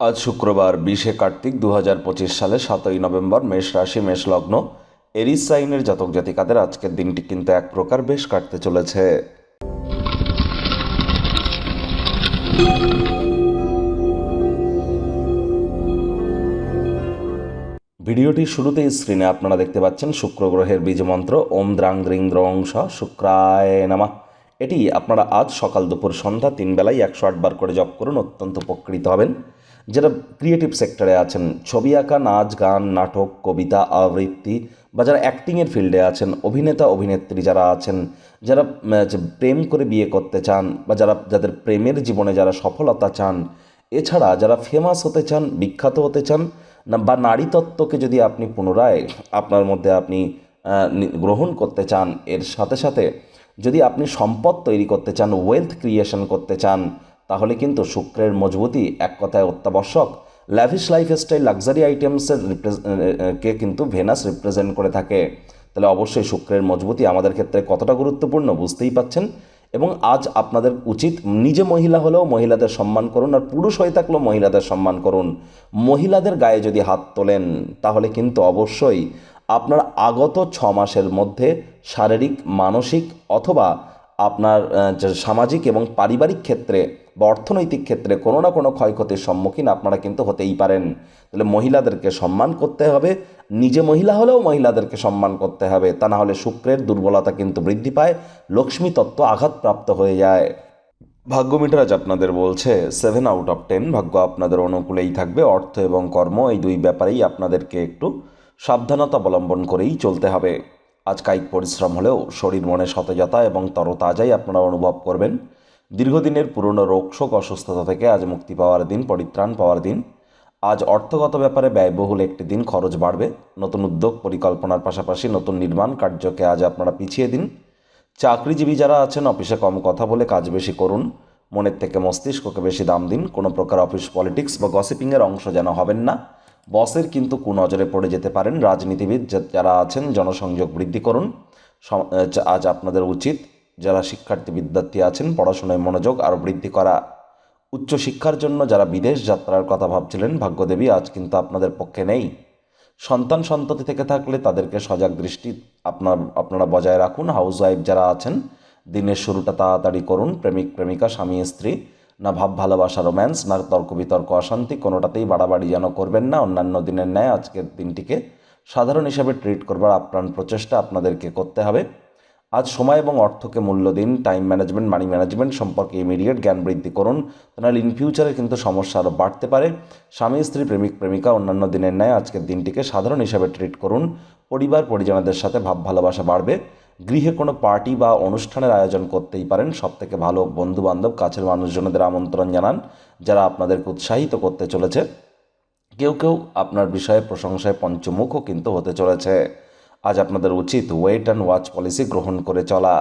আজ শুক্রবার বিশে কার্তিক দু হাজার পঁচিশ সালে সাতই নভেম্বর মেষ রাশি, মেষ লগ্ন, এরিস সাইনের জাতক জাতিকাদের আজকের দিনটি কিন্তু এক প্রকার বেশ কাটতে চলেছে। ভিডিওটির শুরুতেই স্ক্রিনে আপনারা দেখতে পাচ্ছেন শুক্র গ্রহের বীজ মন্ত্র, ওম দ্রাং দ্রিং দ্রং স শুক্রায় নামা। এটি আপনারা আজ সকাল দুপুর সন্ধ্যা তিন বেলায় একশো আটবার করে জপ করুন, অত্যন্ত উপকৃত হবেন। যারা ক্রিয়েটিভ সেক্টরে আছেন, ছবি আঁকা, নাচ, গান, নাটক, কবিতা, আবৃত্তি বা যারা অ্যাক্টিংয়ের ফিল্ডে আছেন, অভিনেতা, অভিনেত্রী যারা আছেন, যারা প্রেম করে বিয়ে করতে চান বা যারা, যাদের প্রেমের জীবনে যারা সফলতা চান, এছাড়া যারা ফেমাস হতে চান, বিখ্যাত হতে চান, না, বা নারীতত্ত্বকে যদি আপনি পুনরায় আপনার মধ্যে আপনি গ্রহণ করতে চান, এর সাথে সাথে যদি আপনি সম্পদ তৈরি করতে চান ওয়েলথ ক্রিয়েশন করতে চান তাহলে কিন্তু শুক্রের মজবুতি এক কথায় অত্যাবশ্যক। ল্যাভিশ লাইফস্টাইল লাক্সারি আইটেমসের কে কিন্তু ভেনাস রিপ্রেজেন্ট করে থাকে। তাহলে অবশ্যই শুক্রের মজবুতি আমাদের ক্ষেত্রে কতটা গুরুত্বপূর্ণ বুঝতেই পাচ্ছেন? এবং আজ আপনাদের উচিত নিজে মহিলা হলেও মহিলাদের সম্মান করুন আর পুরুষ হয়ে থাকলেও মহিলাদের সম্মান করুন। মহিলাদের গায়ে যদি হাত তোলেন, তাহলে কিন্তু অবশ্যই আপনার আগত ছ মাসের মধ্যে শারীরিক, মানসিক অথবা আপনার সামাজিক এবং পারিবারিক ক্ষেত্রে বা অর্থনৈতিক ক্ষেত্রে কোনো না কোনো ক্ষয়ক্ষতির সম্মুখীন আপনারা কিন্তু হতেই পারেন। তাহলে মহিলাদেরকে সম্মান করতে হবে, নিজে মহিলা হলেও মহিলাদেরকে সম্মান করতে হবে, তা না হলে শুক্রের দুর্বলতা কিন্তু বৃদ্ধি পায়, লক্ষ্মী তত্ত্ব আঘাতপ্রাপ্ত হয়ে যায়। ভাগ্য মিটার আপনাদের বলছে সেভেন আউট অফ টেন ভাগ্য আপনাদের অনুকূলেই থাকবে, অর্থ এবং কর্ম এই দুই ব্যাপারেই আপনাদেরকে একটু সাবধানতা অবলম্বন করেই চলতে হবে। আজ কায়িক পরিশ্রম হলেও শরীর মনে সতেজতা এবং তরতাজাই আপনারা অনুভব করবেন। দীর্ঘদিনের পুরনো রোগ শোক অসুস্থতা থেকে আজ মুক্তি পাওয়ার দিন, পরিত্রাণ পাওয়ার দিন। আজ অর্থগত ব্যাপারে ব্যয়বহুল একটি দিন, খরচ বাড়বে। নতুন উদ্যোগ, পরিকল্পনার পাশাপাশি নতুন নির্মাণ কার্যকে আজ আপনারা পিছিয়ে দিন। চাকরিজীবী যারা আছেন, অফিসে কম কথা বলে কাজ বেশি করুন। মনের থেকে মস্তিষ্ককে বেশি দাম দিন। কোনো প্রকার অফিস পলিটিক্স বা গসিপিংয়ের অংশ যেন হবেন না। বসের কিন্তু কুনজরে পড়ে যেতে পারেন। রাজনীতিবিদ যারা আছেন, জনসংযোগ বৃদ্ধি করুন। আজ আপনাদের উচিত যারা শিক্ষার্থী বিদ্যার্থী আছেন, পড়াশোনায় মনোযোগ আরও বৃদ্ধি করা। উচ্চশিক্ষার জন্য যারা বিদেশ যাত্রার কথা ভাবছিলেন, ভাগ্যদেবী, আজ কিন্তু আপনাদের পক্ষে নেই। সন্তান সন্ততি থেকে থাকলে তাদেরকে সজাগ দৃষ্টি আপনার, আপনারা বজায় রাখুন। হাউস ওয়াইফ যারা আছেন, দিনের শুরুটা তাড়াতাড়ি করুন। প্রেমিক, প্রেমিকা, স্বামী, স্ত্রী, না ভাব, ভালোবাসা, রোম্যান্স, না তর্ক, বিতর্ক, অশান্তি, কোনোটাতেই বাড়াবাড়ি যেন করবেন না। অন্যান্য দিনের ন্যায় আজকের দিনটিকে সাধারণ হিসাবে ট্রিট করবার আপ্রাণ প্রচেষ্টা আপনাদেরকে করতে হবে। আজ সময় এবং অর্থকে মূল্য দিন টাইম ম্যানেজমেন্ট মানি ম্যানেজমেন্ট সম্পর্কে ইমিডিয়েট জ্ঞান বৃদ্ধি করুন। তাহলে ইন ফিউচারে কিন্তু সমস্যা আরও বাড়তে পারে। স্বামী, স্ত্রী, প্রেমিক, প্রেমিকা অন্যান্য দিনের ন্যায় আজকের দিনটিকে সাধারণ হিসাবে ট্রিট করুন। পরিবার, পরিজনদের সাথে ভাব ভালোবাসা বাড়বে। গৃহে কোনো পার্টি বা অনুষ্ঠানের আয়োজন করতেই পারেন। সব থেকে ভালো বন্ধু বান্ধব কাছের মানুষজনদের আমন্ত্রণ জানান, যারা আপনাদেরকে উৎসাহিত করতে চলেছে। কেউ কেউ আপনার বিষয়ে প্রশংসায় পঞ্চমুখও কিন্তু হতে চলেছে। আজ আপনাদের উচিত ওয়েট অ্যান্ড ওয়াচ পলিসি গ্রহণ করে চলা।